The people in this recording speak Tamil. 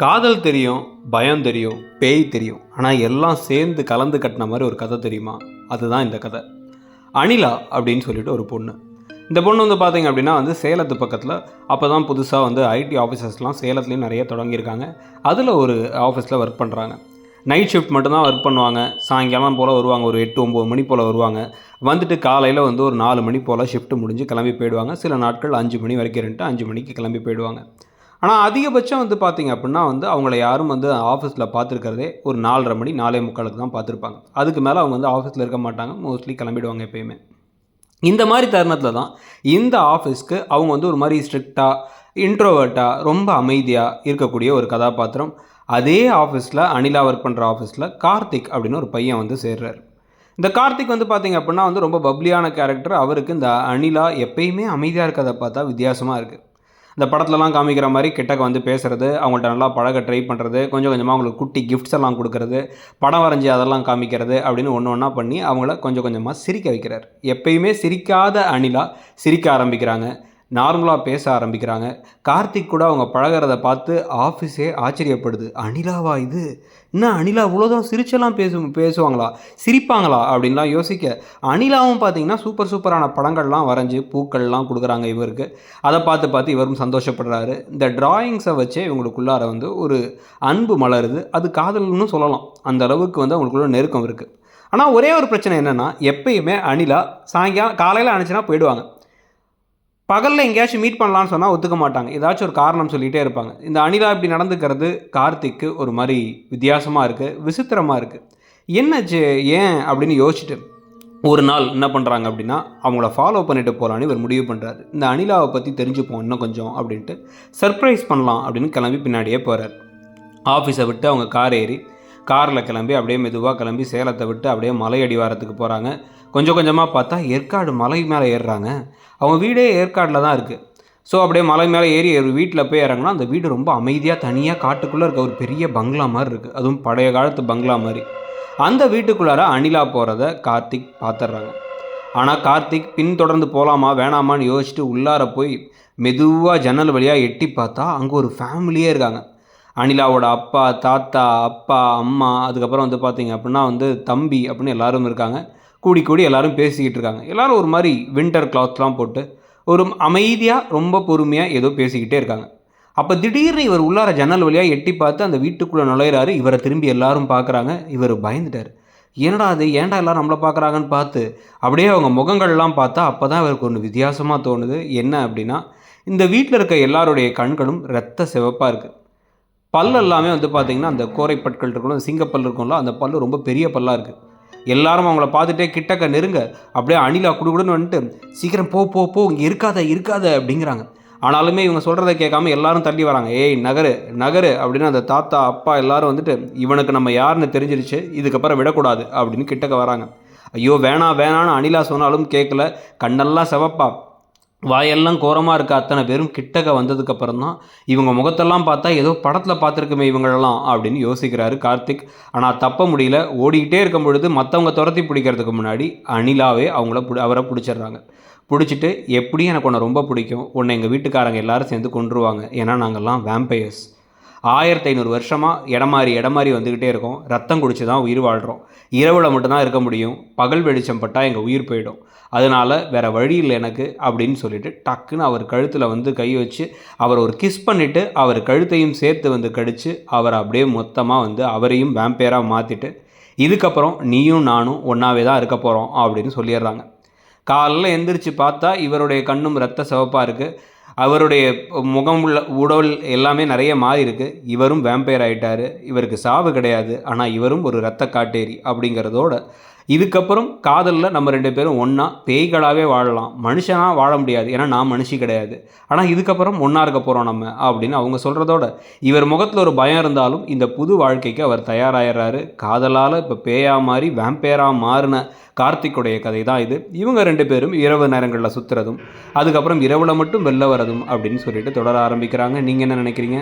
காதல் தெரியும் பயம் தெரியும் பேய் தெரியும். ஆனால் எல்லாம் சேர்ந்து கலந்து கட்டின மாதிரி ஒரு கதை தெரியுமா? அதுதான் இந்த கதை. அனிலா அப்படின்னு சொல்லிட்டு ஒரு பொண்ணு. இந்த பொண்ணு வந்து பார்த்தீங்க அப்படின்னா வந்து சேலத்து பக்கத்தில் அப்போ தான் புதுசாக வந்து ஐடி ஆஃபீஸர்ஸ்லாம் சேலத்துலேயும் நிறைய தொடங்கியிருக்காங்க. அதில் ஒரு ஆஃபீஸில் ஒர்க் பண்ணுறாங்க நைட் ஷிஃப்ட் மட்டும்தான் ஒர்க் பண்ணுவாங்க. சாயங்காலம் போல் வருவாங்க. ஒரு எட்டு ஒம்பது மணி போல் வருவாங்க. வந்துட்டு காலையில் வந்து ஒரு நாலு மணி போல் ஷிஃப்ட் முடிஞ்சு கிளம்பி போயிடுவாங்க. சில நாட்கள் அஞ்சு மணி வரைக்கும் இருந்துட்டு அஞ்சு மணிக்கு கிளம்பி போயிடுவாங்க. ஆனால் அதிகபட்சம் வந்து பார்த்தீங்க அப்படின்னா வந்து அவங்கள யாரும் வந்து ஆஃபீஸில் பார்த்துருக்கிறதே ஒரு நாலரை மணி நாலே முக்காலுக்கு தான் பார்த்துருப்பாங்க அதுக்கு மேலே அவங்க வந்து ஆஃபீஸில் இருக்க மாட்டாங்க. மோஸ்ட்லி கிளம்பிடுவாங்க எப்பயுமே. இந்த மாதிரி தருணத்தில் தான் இந்த ஆஃபீஸ்க்கு அவங்க வந்து ஒரு மாதிரி ஸ்ட்ரிக்டாக இன்ட்ரோவர்ட்டாக ரொம்ப அமைதியாக இருக்கக்கூடிய ஒரு கதாபாத்திரம் அதே ஆஃபீஸில் அனிலா ஒர்க் பண்ணுற ஆஃபீஸில் கார்த்திக் அப்படின்னு ஒரு பையன் வந்து சேர்றாரு. இந்த கார்த்திக் வந்து பார்த்தீங்க அப்படின்னா வந்து ரொம்ப பப்ளியான கேரக்டர் அவருக்கு இந்த அனிலா எப்பயுமே அமைதியாக இருக்கிறத பார்த்தா வித்தியாசமாக இருக்குது இந்த படத்துலலாம் காமிக்கிற மாதிரி கிட்டக்க வந்து பேசுகிறது அவங்கள்ட்ட நல்லா பழக ட்ரை பண்ணுறது கொஞ்சம் கொஞ்சமாக அவங்களுக்கு குட்டி கிஃப்ட்ஸ் எல்லாம் கொடுக்கறது படம் வரைஞ்சி அதெல்லாம் காமிக்கிறது அப்படின்னு ஒன்று ஒன்றா பண்ணி அவங்கள கொஞ்சம் கொஞ்சமாக சிரிக்க வைக்கிறார். எப்பயுமே சிரிக்காத அணிலா சிரிக்க ஆரம்பிக்கிறாங்க. நார்மலாக பேச ஆரம்பிக்கிறாங்க. கார்த்திக் கூட அவங்க பழகிறத பார்த்து ஆஃபீஸே ஆச்சரியப்படுது. அனிலாவா இது? என்ன அனிலா இவ்வளோதான் சிரிச்செல்லாம் பேசு பேசுவாங்களா? சிரிப்பாங்களா? அப்படின்லாம் யோசிக்க. அனிலாவும் பார்த்தீங்கன்னா சூப்பர் சூப்பரான படங்கள்லாம் வரைஞ்சி பூக்கள்லாம் கொடுக்குறாங்க இவருக்கு. அதை பார்த்து பார்த்து இவரும் சந்தோஷப்படுறாரு. இந்த டிராயிங்ஸை வச்சே இவங்களுக்குள்ளார வந்து ஒரு அன்பு மலருது. அது காதல்னு சொல்லலாம். அந்த அளவுக்கு வந்து அவங்களுக்குள்ள நெருக்கம் இருக்குது ஆனால் ஒரே ஒரு பிரச்சனை என்னென்னா எப்பயுமே அனிலா சாயங்காலம் காலையில் அனுச்சுன்னா போயிடுவாங்க. பகலில் எங்கேயாச்சும் மீட் பண்ணலான்னு சொன்னால் ஒத்துக்க மாட்டாங்க. ஏதாச்சும் ஒரு காரணம் சொல்லிகிட்டே இருப்பாங்க. இந்த அனிலா இப்படி நடந்துக்கிறது கார்த்திக்கு ஒரு மாதிரி வித்தியாசமாக இருக்குது விசித்திரமாக இருக்குது என்னாச்சு ஏன் அப்படின்னு யோசிச்சுட்டு ஒரு நாள் என்ன பண்ணுறாங்க அப்படின்னா அவங்கள ஃபாலோ பண்ணிட்டு போகலான்னு இவர் முடிவு பண்ணுறாரு இந்த அனிலாவை பற்றி தெரிஞ்சுப்போம் இன்னும் கொஞ்சம் அப்படின்ட்டு சர்ப்ரைஸ் பண்ணலாம் அப்படின்னு கிளம்பி பின்னாடியே போகிறார் ஆஃபீஸை விட்டு அவங்க கார் ஏறி காரில் கிளம்பி அப்படியே மெதுவாக கிளம்பி சேலத்தை விட்டு அப்படியே மலை அடிவாரத்துக்கு போகிறாங்க கொஞ்சம் கொஞ்சமாக பார்த்தா ஏற்காடு மலை மேலே ஏறுறாங்க. அவங்க வீடே ஏற்காடில் தான் இருக்குது ஸோ அப்படியே மலை மேலே ஏறி ஒரு வீட்டில் போய் இறங்கினா அந்த வீடு ரொம்ப அமைதியாக தனியாக காட்டுக்குள்ளே இருக்க ஒரு பெரிய பங்களா மாதிரி இருக்குது அதுவும் பழைய காலத்து பங்களா மாதிரி. அந்த வீட்டுக்குள்ளார அனிலா போகிறத கார்த்திக் பார்த்துட்றாங்க ஆனால் கார்த்திக் பின்தொடர்ந்து போகலாமா வேணாமான்னு யோசிச்சுட்டு உள்ளார போய் மெதுவாக ஜன்னல் வழியாக எட்டி பார்த்தா அங்கே ஒரு ஃபேமிலியே இருக்காங்க. அனிலாவோட அப்பா தாத்தா அப்பா அம்மா அதுக்கப்புறம் வந்து பார்த்தீங்க அப்படின்னா வந்து தம்பி அப்படின்னு எல்லாரும் இருக்காங்க. கூடி கூடி எல்லாரும் பேசிக்கிட்டு இருக்காங்க. எல்லாரும் ஒரு மாதிரி வின்டர் கிளாத்லாம் போட்டு ஒரு அமைதியாக ரொம்ப பொறுமையாக ஏதோ பேசிக்கிட்டே இருக்காங்க. அப்போ திடீர்னு இவர் உள்ளார ஜன்னல் வழியாக எட்டி பார்த்து அந்த வீட்டுக்குள்ளே நுழையிறாரு. இவரை திரும்பி எல்லாரும் பார்க்குறாங்க. இவர் பயந்துட்டார். என்னடா அது ஏன்டா எல்லாரும் நம்மளை பார்க்குறாங்கன்னு பார்த்து? அப்படியே அவங்க முகங்கள்லாம் பார்த்தா அப்போ தான் இவருக்கு ஒன்று வித்தியாசமாக தோணுது. என்ன அப்படின்னா இந்த வீட்டில் இருக்க எல்லாருடைய கண்களும் ரத்த சிவப்பாக இருக்குது பல் எல்லாமே வந்து பார்த்திங்கன்னா அந்த கோரை பற்கள் இருக்கணும் சிங்கப்பல் இருக்கும்ல அந்த பல் ரொம்ப பெரிய பல்லாக இருக்குது எல்லாரும் அவங்கள பார்த்துட்டே கிட்டக்க நெருங்க அப்படியே அணிலா குடுகுடுன்னு வந்துட்டு சீக்கிரம் போ போ போ இங்கே இருக்காத இருக்காத அப்படிங்கிறாங்க. ஆனாலுமே இவங்க சொல்கிறத கேட்காம எல்லாரும் தள்ளி வராங்க. ஏய் நகரு நகரு அப்படின்னு அந்த தாத்தா அப்பா எல்லாரும் வந்துட்டு இவனுக்கு நம்ம யாருன்னு தெரிஞ்சிருச்சு இதுக்கப்புறம் விடக்கூடாது அப்படின்னு கிட்டக்க வராங்க. ஐயோ வேணாம் வேணான்னு அனிலா சொன்னாலும் கேட்கல கண்ணெல்லாம் செவப்பா வாயெல்லாம் கோரமாக இருக்க அத்தனை பேரும் கிட்டக்க வந்ததுக்கப்புறம் தான் இவங்க முகத்தெல்லாம் பார்த்தா ஏதோ படத்தில் பார்த்துருக்குமே இவங்களெல்லாம் அப்படின்னு யோசிக்கிறாரு கார்த்திக். ஆனால் தப்ப முடியல. ஓடிக்கிட்டே இருக்கும் பொழுது மற்றவங்க துரத்தி பிடிக்கிறதுக்கு முன்னாடி அனிலாவே அவங்கள பிடி அவரை பிடிச்சிடுறாங்க. பிடிச்சிட்டு எப்படியும் எனக்கு உன்னை ரொம்ப பிடிக்கும். உன்னை எங்கள் வீட்டுக்காரங்க எல்லாரும் சேர்ந்து கொண்டுருவாங்க ஏன்னா நாங்கள்லாம் வேம்பயர்ஸ் ஆயிரத்தி ஐநூறு வருஷமாக இடமாறி இடமாறி வந்துக்கிட்டே இருக்கோம். ரத்தம் குடிச்சு தான் உயிர் வாழ்கிறோம் இரவில் மட்டும்தான் இருக்க முடியும். பகல் வெளிச்சம் பட்டால் எங்கள் உயிர் போயிடும். அதனால் வேறு வழி இல்லை எனக்கு அப்படின்னு சொல்லிட்டு டக்குன்னு அவர் கழுத்தில் வந்து கை வச்சு அவர் ஒரு கிஸ் பண்ணிவிட்டு அவர் கழுத்தையும் சேர்த்து வந்து கடித்து அவர் அப்படியே மொத்தமாக வந்து அவரையும் வேம்பேராக மாற்றிட்டு இதுக்கப்புறம் நீயும் நானும் ஒன்றாவே தான் இருக்க போகிறோம் அப்படின்னு சொல்லிடுறாங்க. காலையில் எந்திரிச்சு பார்த்தா இவருடைய கண்ணும் ரத்த சிவப்பாக இருக்குது அவருடைய முகம் உள்ள உடல் எல்லாமே நிறைய மாறி இருக்கு. இவரும் வேம்பையர் ஆகிட்டார் இவருக்கு சாவு கிடையாது. ஆனால் இவரும் ஒரு இரத்த காட்டேரி அப்படிங்கிறதோட இதுக்கப்புறம் காதலில் நம்ம ரெண்டு பேரும் ஒன்றா பேய்களாகவே வாழலாம். மனுஷனாக வாழ முடியாது. ஏன்னா நான் மனுஷி கிடையாது. ஆனால் இதுக்கப்புறம் ஒன்றா இருக்க போகிறோம் நம்ம அப்படின்னு அவங்க சொல்கிறதோட இவர் முகத்தில் ஒரு பயம் இருந்தாலும் இந்த புது வாழ்க்கைக்கு அவர் தயாராகிறாரு காதலால் இப்போ பேயா மாறி வேம்பேராக மாறின கார்த்திக்குடைய கதை தான் இது. இவங்க ரெண்டு பேரும் இரவு நேரங்களில் சுற்றுறதும் அதுக்கப்புறம் இரவில் மட்டும் வெளில வரதும் அப்படின்னு சொல்லிட்டு தொடர ஆரம்பிக்கிறாங்க. நீங்கள் என்ன நினைக்கிறீங்க?